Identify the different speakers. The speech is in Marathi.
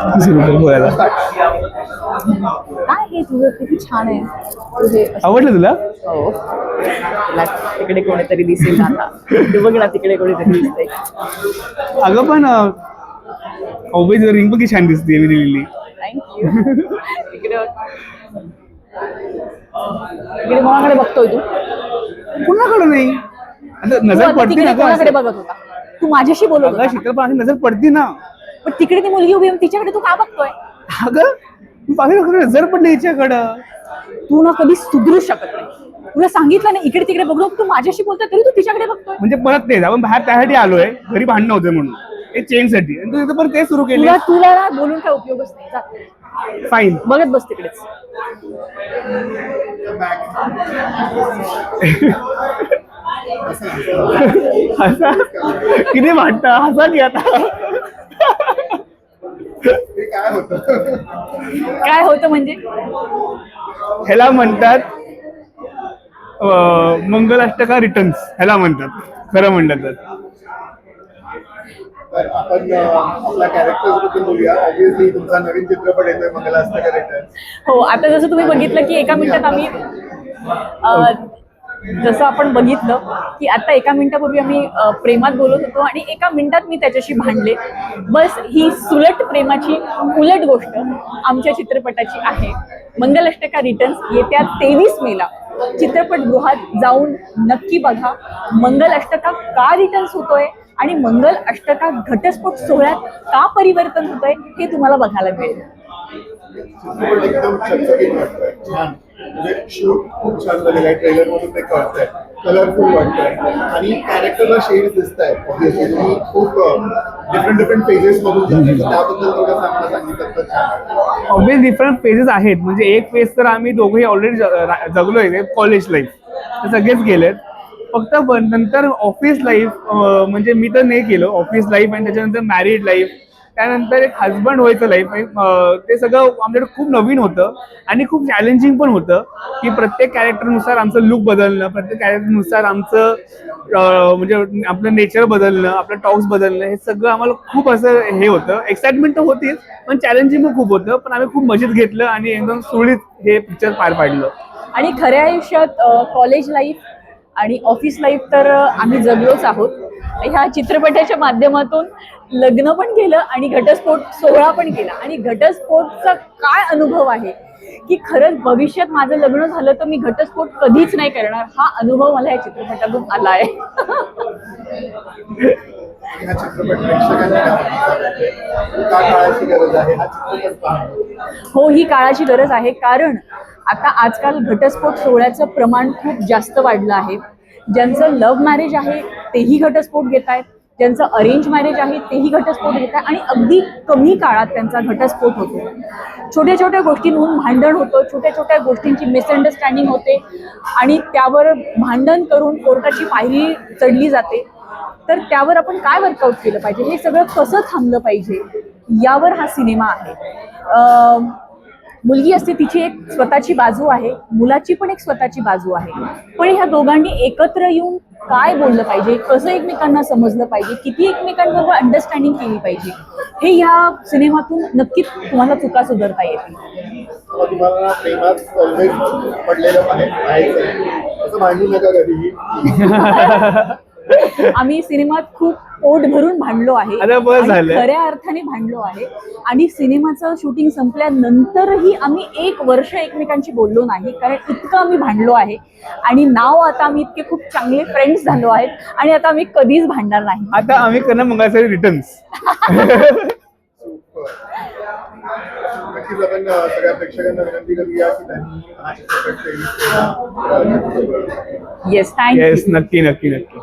Speaker 1: बोलायला
Speaker 2: काय हे तुझं? किती छान आहे. तुझे
Speaker 1: आवडलं तुला?
Speaker 2: हो. तुला तिकडे कोणीतरी दिसेल आता. तू बघ ना तिकडे कोणीतरी दिसतंय.
Speaker 1: अगं पण ऑब्विस रिंग पण किती छान दिसते मी दिलेली.
Speaker 2: थँक्यू इकडे बघ. इकडे कोणाकडे बघतोय तू?
Speaker 1: कुणाकडे नाही? आता
Speaker 2: तू
Speaker 1: नजर
Speaker 2: आता
Speaker 1: पडते
Speaker 2: तिकडे
Speaker 1: ना
Speaker 2: कोणाकडे. बघत होता? तू माझ्याशी बोलत
Speaker 1: अगं
Speaker 2: होता
Speaker 1: शीतल पण अशी नजर पडते ना.
Speaker 2: पण तिकडे ती मुलगी उभी तिच्याकडे तू का बघतोय?
Speaker 1: अगं नजर पडली हिच्याकडं.
Speaker 2: तू ना कधी सुधरू शकत नाही. तुला सांगितलं ना इकडे तिकडे बघू नको, तू माझ्याशी बोलतोय तरी तू तिच्याकडे बघतोय.
Speaker 1: म्हणजे परत तेच आपण बाहेर त्यासाठी आलोय घरी भांडणं होते म्हणून. ते चेंजसाठी तू परत ते सुरू केले
Speaker 2: तुला ना बोलून काय उपयोगच नाही.
Speaker 1: फाईन
Speaker 2: बघत बस तिकडेच.
Speaker 1: किती भांडता? हसा की आता?
Speaker 3: काय होतं?
Speaker 2: काय होतं म्हणजे?
Speaker 1: ह्याला म्हणतात अं, मंगलाष्टका रिटर्न्स ह्याला म्हणतात. खरं म्हणलं तर.
Speaker 3: तर आपण अं, आपल्या कॅरेक्टर्सबद्दल बोलूया. ऑब्विसली तुमचा नवीन चित्रपट येतोय मंगलाष्टका रिटर्न
Speaker 2: हो आता जसं तुम्ही बघितलं की एका मिनिटात आम्ही अं, जसं आपण बघितलं की आता एका मिनिटापूर्वी आम्ही प्रेमात बोलत होतो आणि एका मिनिटात मी त्याच्याशी भांडले. बस ही सुलट प्रेमाची उलट गोष्ट आमच्या चित्रपटाची आहे. मंगलाष्टका रिटर्न्स येत्या तेवीस मेला चित्रपटगृहात जाऊन नक्की बघा. मंगल अष्टका का रिटर्न्स होतोय आणि मंगल अष्टका घटस्फोट सोहळ्यात का परिवर्तन होतंय हे तुम्हाला बघायला मिळेल.
Speaker 3: म्हणजे शूट खूप छान झालेलं आहे. ट्रेलर मधून ते कळतंय कलरफुल वाटतंय. आणि कॅरेक्टरला शेड दिसत आहेत तुम्ही खूप डिफरंट डिफरंट पेजेस मधून. तर त्याबद्दल थोडं आम्हाला सांगितलं तर
Speaker 1: ऑब्विस डिफरंट फेजेस आहेत. म्हणजे एक फेज तर आम्ही दोघंही ऑलरेडी जगलोय कॉलेज लाईफ ते सगळेच गेलेत. फक्त नंतर ऑफिस लाईफ म्हणजे मी तर नाही केलं. ऑफिस लाईफ आणि त्याच्यानंतर मॅरिड लाईफ त्यानंतर एक हजबंड व्हायचं लाईफ ते सगळं आमच्याकडे खूप नवीन होतं आणि खूप चॅलेंजिंग पण होतं की प्रत्येक कॅरेक्टरनुसार आमचं लुक बदलणं प्रत्येक कॅरेक्टरनुसार आमचं म्हणजे आपलं नेचर बदलणं आपलं टॉक्स बदलणं हे सगळं आम्हाला खूप असं हे होतं. एक्साइटमेंट तर होतीच पण चॅलेंजिंग पण खूप होतं पण आम्ही खूप मजेत घेतलं आणि एकदम सुरळीत हे पिक्चर पार पाडलं.
Speaker 2: आणि खऱ्या आयुष्यात कॉलेज लाईफ आणि ऑफिस लाईफ तर आम्ही जगलोच आहोत. ह्या चित्रपटाच्या माध्यमातून लग्न पण केलं आणि घटस्फोट सोहळा पण केला. आणि घटस्फोटचा काय अनुभव आहे? की खरंच भविष्यात माझं लग्न झालं तर मी घटस्फोट कधीच नाही करणार. हा अनुभव मला या चित्रपटातून आला आहे.
Speaker 3: हो ही
Speaker 2: काळाची गरज आहे. कारण आता आजकाल घटस्फोट सोहळ्याचं प्रमाण खूप जास्त वाढलं आहे. ज्यांचं लव्ह मॅरेज आहे तेही घटस्फोट घेत आहेत. ज्यांचं अरेंज मॅरेज आहे तेही घटस्फोट घेत आहे आणि अगदी कमी काळात त्यांचा घटस्फोट होतो. छोट्या छोट्या गोष्टींहून भांडण होतं. छोट्या छोट्या गोष्टींची मिसअंडरस्टँडिंग होते. आणि त्यावर भांडण करून कोर्टाची पायरी चढली जाते. तर त्यावर आपण काय वर्कआउट केलं पाहिजे? हे सगळं कसं थांबलं पाहिजे? यावर हा सिनेमा आहे. मुलगी असते तिची एक स्वतःची बाजू आहे मुलाची पण एक स्वतःची बाजू आहे. पण ह्या दोघांनी एकत्र येऊन काय बोललं पाहिजे कसं एकमेकांना समजलं पाहिजे किती एकमेकांबरोबर अंडरस्टँडिंग केली पाहिजे हे ह्या सिनेमातून नक्कीच तुम्हाला चुका सुधारता येतील. आम्ही सिनेमात खूप पोट भरून भांडलो आहे. खऱ्या अर्थाने भांडलो आहे. आणि सिनेमाचं शूटिंग संपल्यानंतरही आम्ही एक वर्ष एकमेकांशी बोललो नाही कारण इतकं आम्ही भांडलो आहे. आणि नाव आता आम्ही इतके खूप चांगले फ्रेंड्स झालो आहेत. आणि आता आम्ही कधीच भांडणार नाही.
Speaker 1: आता आम्ही करणार मंगळासाठी रिटर्न्स
Speaker 3: नक्कीच आपण सगळ्या प्रेक्षकांना विनंती करूया
Speaker 2: येस थँक्यू
Speaker 1: येस नक्की नक्की नक्की.